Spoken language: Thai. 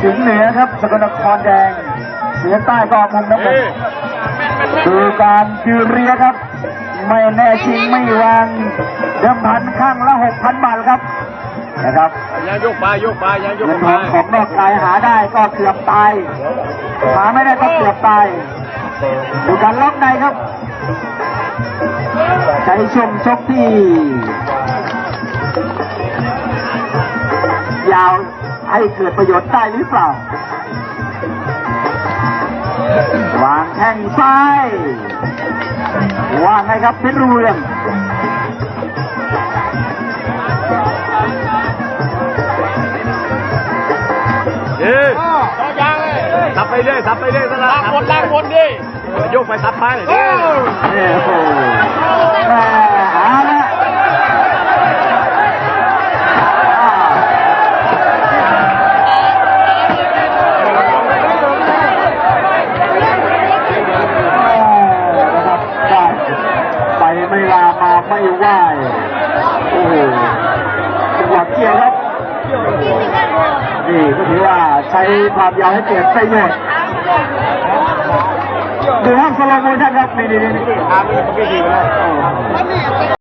สิงห์เหนือครับสกลนครแดง เสือใต้ก็มุมน้ำเงินดูการยืนเรียครับ ไม่แน่จริงไม่วางเดิมพันข้างละหกพันบาทครับนะครับยังยกไปยกไปยังยกเงินทไปองของนอกกายหาได้ก็เกือบตายหาไม่ได้ก็เกือบตายดูการล็อกในครับใช้ช่วงชกที่ยาว ให้เกิดประโยชน์ได้หรือเปล่าวางแข้งซ้าย ว่าไงครับเพชรเรืองเย้สับไปเรื่อยสับไปเรื่อยสลับหมดแรงหมดดิยกไปสับไปเนี่ยโอ้ ลามาไม่ไหวโอ้โหจังหวะเกี่ยวครับนี่ก็ถือว่าใช้ความยาวให้เกิดประโยชน์ดูห้องสโลโมชั่นครับนี่นี่นี่